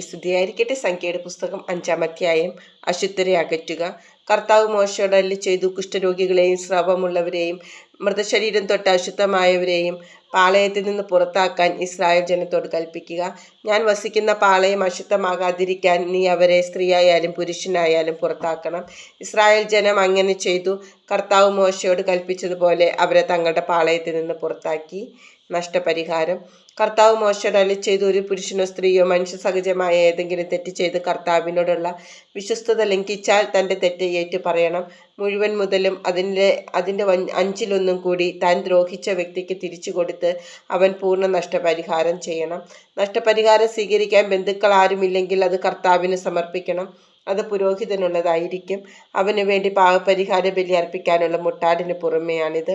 സ്തുതിയായിരിക്കട്ടെ. സംഖ്യയുടെ പുസ്തകം അഞ്ചാം അധ്യായം. അശുദ്ധരെ അകറ്റുക. കർത്താവ് മോശയോട് അല്ലി ചെയ്തു കുഷ്ഠരോഗികളെയും സ്രവമുള്ളവരെയും മൃതശരീരം തൊട്ട് അശുദ്ധമായവരെയും പാളയത്തിൽ നിന്ന് പുറത്താക്കാൻ ഇസ്രായേൽ ജനത്തോട് കൽപ്പിക്കുക. ഞാൻ വസിക്കുന്ന പാളയം അശുദ്ധമാകാതിരിക്കാൻ നീ അവരെ സ്ത്രീയായാലും പുരുഷനായാലും പുറത്താക്കണം. ഇസ്രായേൽ ജനം അങ്ങനെ ചെയ്തു. കർത്താവ് മോശയോട് കൽപ്പിച്ചതുപോലെ അവരെ തങ്ങളുടെ പാളയത്തിൽ നിന്ന് പുറത്താക്കി. നഷ്ടപരിഹാരം. കർത്താവ് മോശയോട് അലി ചെയ്തു ഒരു പുരുഷനോ സ്ത്രീയോ മനുഷ്യ സഹജമായ ഏതെങ്കിലും തെറ്റ് ചെയ്ത് കർത്താവിനോടുള്ള വിശ്വസ്തത ലംഘിച്ചാൽ തന്റെ തെറ്റ് ഏറ്റു പറയണം. മുഴുവൻ മുതലും അതിന്റെ അതിന്റെ അഞ്ചിലൊന്നും കൂടി താൻ ദ്രോഹിച്ച വ്യക്തിക്ക് തിരിച്ചു കൊടുത്ത് അവൻ പൂർണ നഷ്ടപരിഹാരം ചെയ്യണം. നഷ്ടപരിഹാരം സ്വീകരിക്കാൻ ബന്ധുക്കൾ ആരുമില്ലെങ്കിൽ അത് കർത്താവിന് സമർപ്പിക്കണം. അത് പുരോഹിതനുള്ളതായിരിക്കും. അവന് വേണ്ടി പാവപരിഹാര ബലി അർപ്പിക്കാനുള്ള മുട്ടാടിന് പുറമെയാണിത്.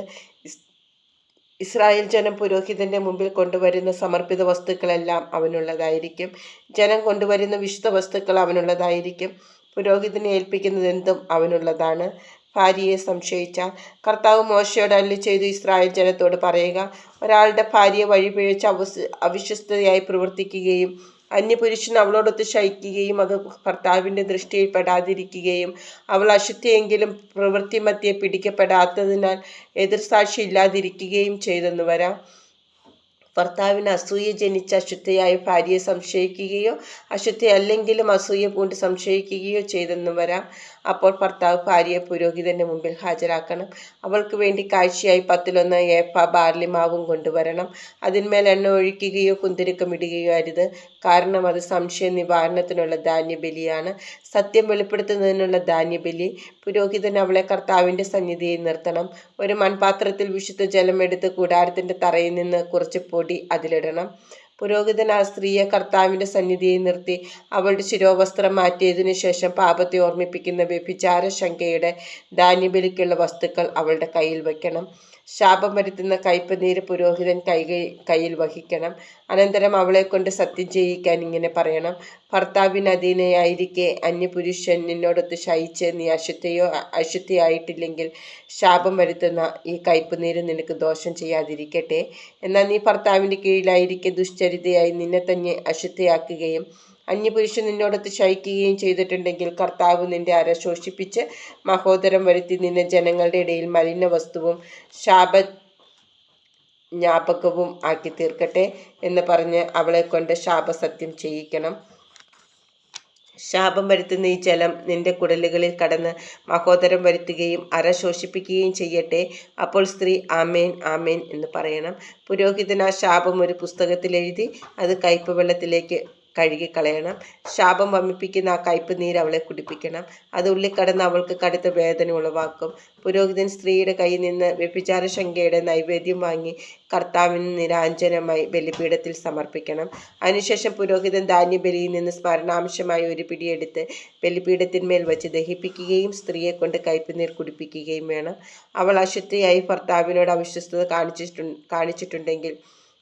ഇസ്രായേൽ ജനം പുരോഹിതന്റെ മുമ്പിൽ കൊണ്ടുവരുന്ന സമർപ്പിത വസ്തുക്കളെല്ലാം അവനുള്ളതായിരിക്കും. ജനം കൊണ്ടുവരുന്ന വിശുദ്ധ വസ്തുക്കൾ അവനുള്ളതായിരിക്കും. പുരോഹിതനെ ഏൽപ്പിക്കുന്നത് എന്തും അവനുള്ളതാണ്. ഭാര്യയെ സംശയിച്ച കർത്താവ് മോശയോട് അല്ലി ചെയ്തു ഇസ്രായേൽ ജനത്തോട് പറയുക ഒരാളുടെ ഭാര്യയെ വഴിപിഴച്ച് അവിശ്വസ്തയായി പ്രവർത്തിക്കുകയും അന്യപുരുഷൻ അവളോടൊത്ത് ശയിക്കുകയും അത് ഭർത്താവിന്റെ ദൃഷ്ടിയിൽ പെടാതിരിക്കുകയും അവൾ അശുദ്ധിയെങ്കിലും പ്രവൃത്തിമധ്യെ പിടിക്കപ്പെടാത്തതിനാൽ എതിർസാക്ഷി ഇല്ലാതിരിക്കുകയും ചെയ്തെന്ന് വരാം. ഭർത്താവിന് അസൂയ ജനിച്ച അശുദ്ധയായ ഭാര്യയെ സംശയിക്കുകയോ അശുദ്ധയല്ലെങ്കിലും അസൂയ പൂണ്ട് സംശയിക്കുകയോ ചെയ്തെന്ന് വരാം. അപ്പോൾ ഭർത്താവ് ഭാര്യയെ പുരോഹിതന്റെ മുമ്പിൽ ഹാജരാക്കണം. അവൾക്ക് വേണ്ടി കാഴ്ചയായി പത്തിലൊന്ന് ഏപ്പ ബാർലി മാവും കൊണ്ടുവരണം. അതിന്മേൽ എണ്ണ ഒഴിക്കുകയോ കുന്തിരിക്കമിടുകയോ അരുത്. കാരണം അത് സംശയ നിവാരണത്തിനുള്ള ധാന്യബലിയാണ്. സത്യം വെളിപ്പെടുത്തുന്നതിനുള്ള ധാന്യബലി. പുരോഹിതൻ അവളെ കർത്താവിന്റെ സന്നിധിയിൽ നിർത്തണം. ഒരു മൺപാത്രത്തിൽ വിശുദ്ധ ജലമെടുത്ത് കൂടാരത്തിന്റെ തറയിൽ നിന്ന് കുറച്ച് പൊടി അതിലിടണം. പുരോഹിതൻ ആ സ്ത്രീയെ കർത്താവിന്റെ സന്നിധിയിൽ നിർത്തി അവളുടെ ശിരോവസ്ത്രം മാറ്റിയതിനു ശേഷം പാപത്തെ ഓർമ്മിപ്പിക്കുന്ന വ്യഭിചാര ശങ്കയുടെ ധാന്യബലിക്കുള്ള വസ്തുക്കൾ അവളുടെ കയ്യിൽ വയ്ക്കണം. ശാപം വരുത്തുന്ന കയ്പനീര് പുരോഹിതൻ കൈ കയ്യിൽ വഹിക്കണം. അനന്തരം അവളെ കൊണ്ട് സത്യം ചെയ്യിക്കാൻ ഇങ്ങനെ പറയണം. ഭർത്താവിനധീനയായിരിക്കെ അന്യപുരുഷൻ നിന്നോടൊത്ത് ശയിച്ച് നീ അശുദ്ധയോ അശുദ്ധിയായിട്ടില്ലെങ്കിൽ ശാപം വരുത്തുന്ന ഈ കയ്പുനീര് നിനക്ക് ദോഷം ചെയ്യാതിരിക്കട്ടെ. എന്നാൽ നീ ഭർത്താവിന്റെ കീഴിലായിരിക്കെ ദുശ്ചരിതയായി നിന്നെ തന്നെ അശുദ്ധയാക്കുകയും അന്യപുരുഷൻ നിന്നോടൊത്ത് ശയിക്കുകയും ചെയ്തിട്ടുണ്ടെങ്കിൽ കർത്താവ് നിന്റെ അര ശോഷിപ്പിച്ച് മഹോദരം വരുത്തി നിന്നെ ജനങ്ങളുടെ ഇടയിൽ മലിന വസ്തുവും ശാപ ജ്ഞാപകവും ആക്കി തീർക്കട്ടെ എന്ന് പറഞ്ഞ് അവളെ കൊണ്ട് ശാപസത്യം ചെയ്യിക്കണം. ശാപം വരുത്തുന്ന ഈ ജലം നിന്റെ കുടലുകളിൽ കടന്ന് മഹോദരം വരുത്തുകയും അര ശോഷിപ്പിക്കുകയും ചെയ്യട്ടെ. അപ്പോൾ സ്ത്രീ ആമേൻ ആമേൻ എന്ന് പറയണം. പുരോഹിതൻ ആ ശാപം ഒരു പുസ്തകത്തിൽ എഴുതി അത് കയ്പ് വെള്ളത്തിലേക്ക് കഴുകിക്കളയണം. ശാപം വമിപ്പിക്കുന്ന ആ കയ്പ് നീര് അവളെ കുടിപ്പിക്കണം. അത് ഉള്ളിക്കടന്ന് അവൾക്ക് കടുത്ത വേദന ഉളവാക്കും. പുരോഹിതൻ സ്ത്രീയുടെ കയ്യിൽ നിന്ന് വ്യഭിചാര ശങ്കയുടെ നൈവേദ്യം വാങ്ങി കർത്താവിന് നിരാഞ്ജനമായി ബലിപീഠത്തിൽ സമർപ്പിക്കണം. അതിനുശേഷം പുരോഹിതൻ ധാന്യബലിയിൽ നിന്ന് സ്മരണാംശമായി ഒരു പിടിയെടുത്ത് ബലിപീഠത്തിന്മേൽ വെച്ച് ദഹിപ്പിക്കുകയും സ്ത്രീയെ കൊണ്ട് കയ്പുനീർ കുടിപ്പിക്കുകയും വേണം. അവൾ അശുദ്ധിയായി ഭർത്താവിനോട് അവിശ്വസ്തത കാണിച്ചിട്ടു കാണിച്ചിട്ടുണ്ടെങ്കിൽ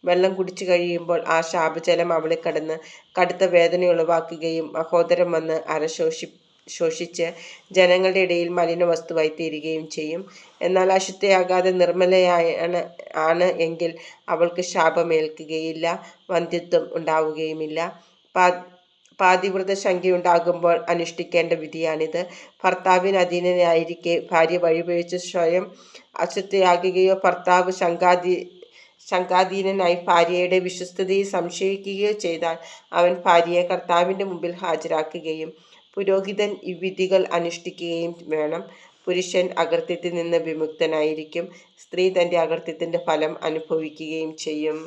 വെള്ളം കുടിച്ചു കഴിയുമ്പോൾ ആ ശാപജലം അവളെ കടന്ന് കടുത്ത വേദന ഉളവാക്കുകയും മഹോദരം വന്ന് അരശോഷി ശോഷിച്ച് ജനങ്ങളുടെ ഇടയിൽ മലിന വസ്തുവായി തീരുകയും ചെയ്യും. എന്നാൽ അശുദ്ധയാകാതെ നിർമ്മലയാണ് ആണ് എങ്കിൽ അവൾക്ക് ശാപമേൽക്കുകയില്ല വന്ധ്യത്വം ഉണ്ടാവുകയുമില്ല. പാ പാതിവ്രത ശങ്കയുണ്ടാകുമ്പോൾ അനുഷ്ഠിക്കേണ്ട വിധിയാണിത്. ഭർത്താവിന് അധീനനായിരിക്കെ ഭാര്യ വഴിപഴിച്ച് സ്വയം അശുദ്ധയാകുകയോ ഭർത്താവ് ശങ്കാതി ശങ്കാധീനനായി ഭാര്യയുടെ വിശ്വസ്തതയെ സംശയിക്കുകയോ ചെയ്താൽ അവൻ ഭാര്യയെ കർത്താവിന്റെ മുമ്പിൽ ഹാജരാക്കുകയും പുരോഹിതൻ ഈ വിധികൾ അനുഷ്ഠിക്കുകയും വേണം. പുരുഷൻ അകൃത്യത്തിൽ നിന്ന് വിമുക്തനായിരിക്കും. സ്ത്രീ തന്റെ അകൃത്യത്തിന്റെ ഫലം അനുഭവിക്കുകയും ചെയ്യും.